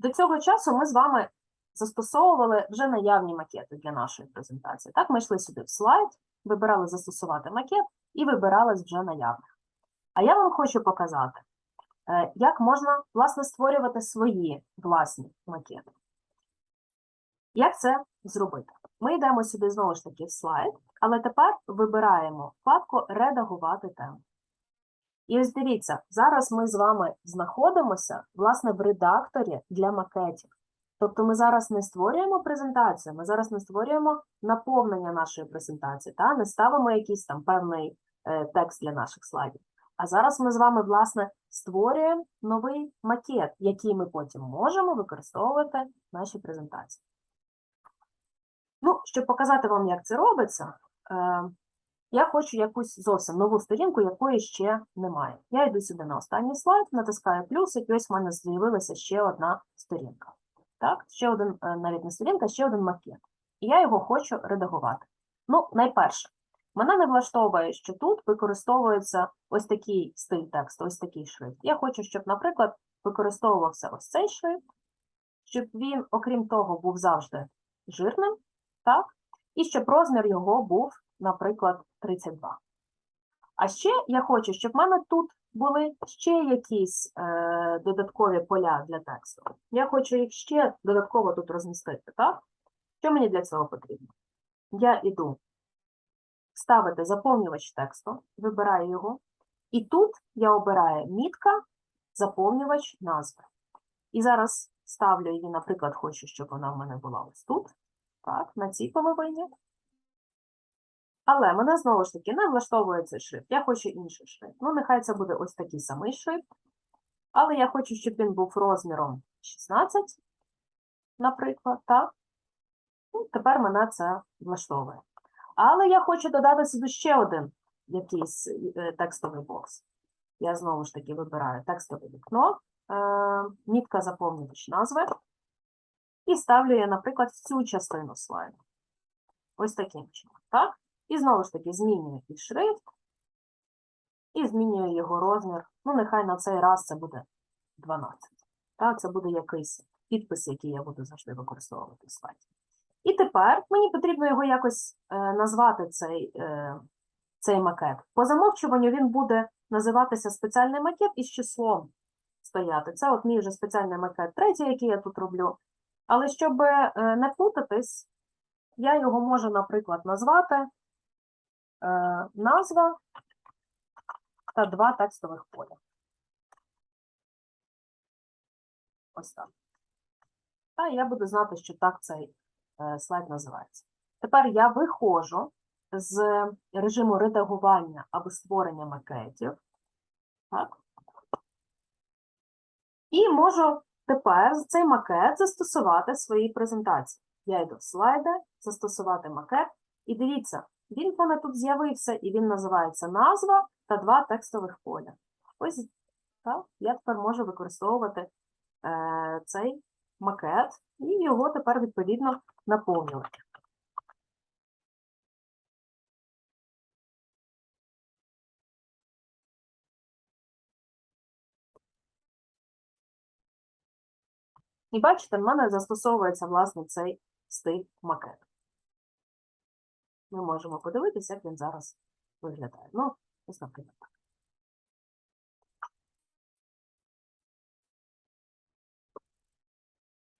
До цього часу ми з вами застосовували вже наявні макети для нашої презентації. Так, ми йшли сюди в слайд, вибирали застосувати макет і вибирали вже наявних. А я вам хочу показати, е, як можна, власне, створювати свої власні макети. Як це зробити? Ми йдемо сюди знову ж таки в слайд, але тепер вибираємо вкладку Редагувати тему. І ось дивіться, зараз ми з вами знаходимося власне в редакторі для макетів. Тобто ми зараз не створюємо презентацію, ми зараз не створюємо наповнення нашої презентації, та не ставимо якийсь там певний е, текст для наших слайдів. А зараз ми з вами, власне, створюємо новий макет, який ми потім можемо використовувати в нашій презентації. Ну, щоб показати вам, як це робиться, е, я хочу якусь зовсім нову сторінку, якої ще немає. Я йду сюди на останній слайд, натискаю плюсик, і ось в мене з'явилася ще одна сторінка. Так, ще один, е, навіть не сторінка, ще один макет. І я його хочу редагувати. Ну, найперше, мене не влаштовує, що тут використовується ось такий стиль тексту, ось такий шрифт. Я хочу, щоб, наприклад, використовувався ось цей шрифт, щоб він, окрім того, був завжди жирним, так? І щоб розмір його був, наприклад, 32. А ще я хочу, щоб в мене тут були ще якісь е, додаткові поля для тексту. Я хочу їх ще додатково тут розмістити, так? Що мені для цього потрібно? Я йду ставити заповнювач тексту, вибираю його, і тут я обираю мітка, заповнювач назви. І зараз ставлю її, наприклад, хочу, щоб вона в мене була ось тут, так, на цій половині. Але мене знову ж таки не влаштовує цей шрифт. Я хочу інший шрифт. Ну, нехай це буде ось такий самий шрифт. Але я хочу, щоб він був розміром 16, наприклад, так? Ну, тепер мене це влаштовує. Але я хочу додати сюди ще один якийсь е, текстовий бокс. Я знову ж таки вибираю текстове вікно, е, мітка заповнювач назви. І ставлю я, наприклад, в цю частину слайду. Ось таким чином, так? І знову ж таки змінюю і шрифт, і змінюю його розмір. Ну, нехай на цей раз це буде 12. Так, це буде якийсь підпис, який я буду завжди використовувати в слайді. І тепер мені потрібно його якось е, назвати цей, е, цей макет. По замовчуванню він буде називатися спеціальний макет із числом стояти. Це от мій вже спеціальний макет третій, який я тут роблю. Але щоб не плутатись, я його можу, наприклад, назвати назва та два текстових поля. Ось так. Та я буду знати, що так цей е, слайд називається. Тепер я виходжу з режиму редагування або створення макетів. Так. І можу тепер цей макет застосувати в своїй презентації. Я йду в слайди, застосувати макет. І дивіться, він в мене тут з'явився, і він називається назва та два текстових поля. Ось так, я тепер можу використовувати е, цей макет і його тепер відповідно наповнювати. І бачите, в мене застосовується власне цей стиль макет. Ми можемо подивитися, як він зараз виглядає. Ну, ось, наприклад, так.